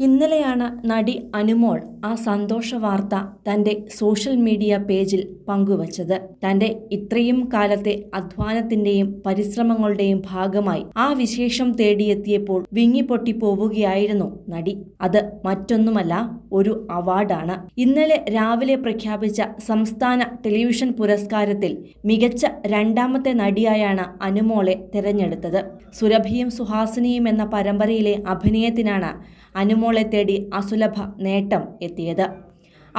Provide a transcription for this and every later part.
ഇന്നലെയാണ് നടി അനുമോൾ ആ സന്തോഷ വാർത്ത തന്റെ സോഷ്യൽ മീഡിയ പേജിൽ പങ്കുവച്ചത്. തന്റെ ഇത്രയും കാലത്തെ അധ്വാനത്തിന്റെയും പരിശ്രമങ്ങളുടെയും ഭാഗമായി ആ വിശേഷം തേടിയെത്തിയപ്പോൾ വിങ്ങിപ്പൊട്ടി പോവുകയായിരുന്നു നടി. അത് മറ്റൊന്നുമല്ല ഒരു അവാർഡാണ്. ഇന്നലെ രാവിലെ പ്രഖ്യാപിച്ച സംസ്ഥാന ടെലിവിഷൻ പുരസ്കാരത്തിൽ മികച്ച രണ്ടാമത്തെ നടിയായാണ് അനുമോളെ തിരഞ്ഞെടുത്തത്. സുരഭിയും സുഹാസിനിയും എന്ന പരമ്പരയിലെ അഭിനയത്തിനാണ് അനുമോളെ തേടി അസുലഭ നേട്ടം എത്തിയത്.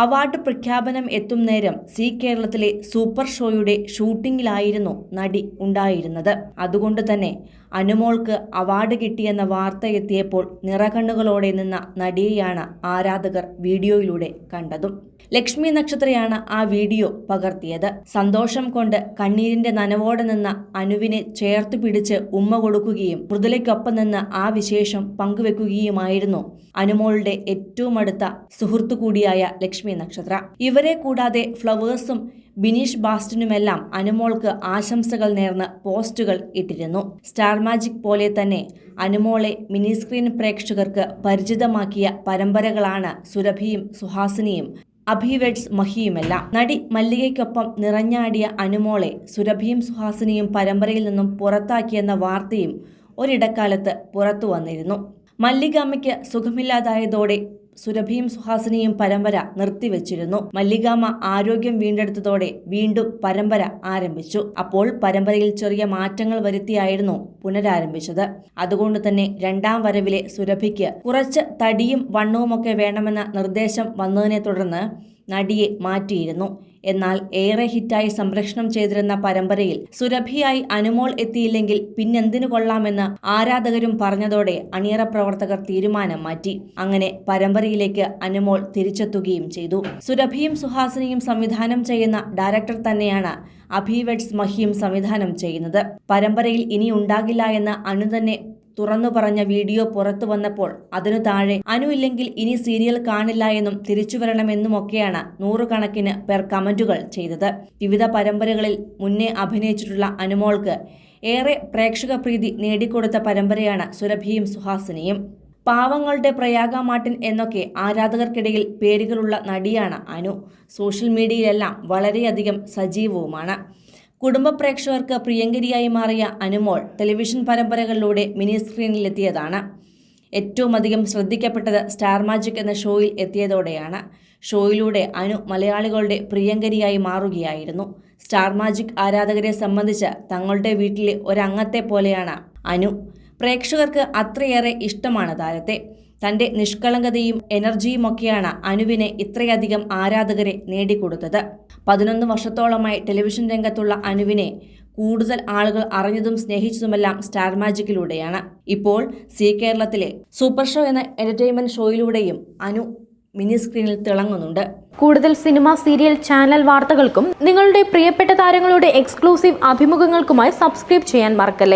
അവാർഡ് പ്രഖ്യാപനം എത്തും നേരം സി കേരളത്തിലെ സൂപ്പർ ഷോയുടെ ഷൂട്ടിങ്ങിലായിരുന്നു നടി ഉണ്ടായിരുന്നത്. അതുകൊണ്ട് തന്നെ അനുമോൾക്ക് അവാർഡ് കിട്ടിയെന്ന വാർത്ത എത്തിയപ്പോൾ നിറകണ്ണുകളോടെ നിന്ന നടിയെയാണ് ആരാധകർ വീഡിയോയിലൂടെ കണ്ടതും. ലക്ഷ്മി നക്ഷത്രയാണ് ആ വീഡിയോ പകർത്തിയത്. സന്തോഷം കൊണ്ട് കണ്ണീരിന്റെ നനവോടെ നിന്ന അനുവിനെ ചേർത്തു പിടിച്ച് ഉമ്മ കൊടുക്കുകയും മൃദുലയ്ക്കൊപ്പം നിന്ന് ആ വിശേഷം പങ്കുവെക്കുകയുമായിരുന്നു അനുമോളുടെ ഏറ്റവും അടുത്ത സുഹൃത്തു കൂടിയായ ലക്ഷ്മി നക്ഷത്ര. ഇവരെ കൂടാതെ ഫ്ലവേഴ്സും ബിനീഷ് ബാസ്റ്റിനുമെല്ലാം അനുമോൾക്ക് ആശംസകൾ നേർന്ന് പോസ്റ്റുകൾ ഇട്ടിരുന്നു. സ്റ്റാർ മാജിക് പോലെ തന്നെ അനുമോളെ മിനി സ്ക്രീൻ പ്രേക്ഷകർക്ക് പരിചിതമാക്കിയ പരമ്പരകളാണ് സുരഭിയും സുഹാസിനിയും അഭിവെഡ്സ് മഹിയുമെല്ലാം. നടി മല്ലികയ്ക്കൊപ്പം നിറഞ്ഞാടിയ അനുമോളെ സുരഭിയും സുഹാസിനിയും പരമ്പരയിൽ നിന്നും പുറത്താക്കിയെന്ന വാർത്തയും ഒരിടക്കാലത്ത് പുറത്തു വന്നിരുന്നു മല്ലികാമ്മയ്ക്ക് സുഖമില്ലാതായതോടെ സുരഭിയും സുഹാസിനിയും പരമ്പര നിർത്തിവെച്ചിരുന്നു. മല്ലികാമ്മ ആരോഗ്യം വീണ്ടെടുത്തതോടെ വീണ്ടും പരമ്പര ആരംഭിച്ചു. അപ്പോൾ പരമ്പരയിൽ ചെറിയ മാറ്റങ്ങൾ വരുത്തിയായിരുന്നു പുനരാരംഭിച്ചത്. അതുകൊണ്ട് തന്നെ രണ്ടാം വരവിലെ സുരഭിക്ക് കുറച്ച് തടിയും വണ്ണവുമൊക്കെ വേണമെന്ന നിർദ്ദേശം വന്നതിനെ തുടർന്ന് നടിയെ മാറ്റിയിരുന്നു. എന്നാൽ ഏറെ ഹിറ്റായി സംരക്ഷണം ചെയ്തിരുന്ന പരമ്പരയിൽ സുരഭിയായി അനുമോൾ എത്തിയില്ലെങ്കിൽ പിന്നെന്തിനു കൊള്ളാമെന്ന് ആരാധകരും പറഞ്ഞതോടെ അണിയറ പ്രവർത്തകർ തീരുമാനം മാറ്റി. അങ്ങനെ പരമ്പരയിലേക്ക് അനുമോൾ തിരിച്ചെത്തുകയും ചെയ്തു. സുരഭിയും സുഹാസിനിയും സംവിധാനം ചെയ്യുന്ന ഡയറക്ടർ തന്നെയാണ് അഭിവെഡ്സ് മഹിയും സംവിധാനം ചെയ്യുന്നത്. പരമ്പരയിൽ ഇനി ഉണ്ടാകില്ല എന്ന് അനു തന്നെ തുറന്നു പറഞ്ഞ വീഡിയോ പുറത്തു വന്നപ്പോൾ അതിനു താഴെ അനു ഇല്ലെങ്കിൽ ഇനി സീരിയൽ കാണില്ല എന്നും തിരിച്ചു വരണമെന്നുമൊക്കെയാണ് നൂറുകണക്കിന് പേർ കമന്റുകൾ ചെയ്തത്. വിവിധ പരമ്പരകളിൽ മുന്നേ അഭിനയിച്ചിട്ടുള്ള അനുമോൾക്ക് ഏറെ പ്രേക്ഷക പ്രീതി നേടിക്കൊടുത്ത പരമ്പരയാണ് സുരഭിയും സുഹാസിനിയും. പാവങ്ങളുടെ പ്രയാഗ മാട്ടിൻ എന്നൊക്കെ ആരാധകർക്കിടയിൽ പേരുകളുള്ള നടിയാണ് അനു. സോഷ്യൽ മീഡിയയിലെല്ലാം വളരെയധികം സജീവവുമാണ്. കുടുംബ പ്രേക്ഷകർക്ക് പ്രിയങ്കരിയായി മാറിയ അനുമോൾ ടെലിവിഷൻ പരമ്പരകളിലൂടെ മിനി സ്ക്രീനിലെത്തിയതാണ്. ഏറ്റവും അധികം ശ്രദ്ധിക്കപ്പെട്ടത് സ്റ്റാർ മാജിക് എന്ന ഷോയിൽ എത്തിയതോടെയാണ്. ഷോയിലൂടെ അനു മലയാളികളുടെ പ്രിയങ്കരിയായി മാറുകയായിരുന്നു. സ്റ്റാർ മാജിക് ആരാധകരെ സംബന്ധിച്ച് തങ്ങളുടെ വീട്ടിലെ ഒരംഗത്തെ പോലെയാണ് അനു. പ്രേക്ഷകർക്ക് അത്രയേറെ ഇഷ്ടമാണ് താരത്തെ. തന്റെ നിഷ്കളങ്കതയും എനർജിയുമൊക്കെയാണ് അനുവിനെ ഇത്രയധികം ആരാധകരെ നേടിക്കൊടുത്തത്. പതിനൊന്ന് വർഷത്തോളമായി ടെലിവിഷൻ രംഗത്തുള്ള അനുവിനെ കൂടുതൽ ആളുകൾ അറിഞ്ഞതും സ്നേഹിച്ചതുമെല്ലാം സ്റ്റാർ മാജിക്കിലൂടെയാണ്. ഇപ്പോൾ സി കേരളത്തിലെ സൂപ്പർ ഷോ എന്ന എന്റർടൈൻമെന്റ് ഷോയിലൂടെയും അനു മിനി സ്ക്രീനിൽ തിളങ്ങുന്നുണ്ട്. കൂടുതൽ സിനിമ സീരിയൽ ചാനൽ വാർത്തകൾക്കും നിങ്ങളുടെ പ്രിയപ്പെട്ട താരങ്ങളുടെ എക്സ്ക്ലൂസീവ് അഭിമുഖങ്ങൾക്കുമായി സബ്സ്ക്രൈബ് ചെയ്യാൻ മറക്കല്ലേ?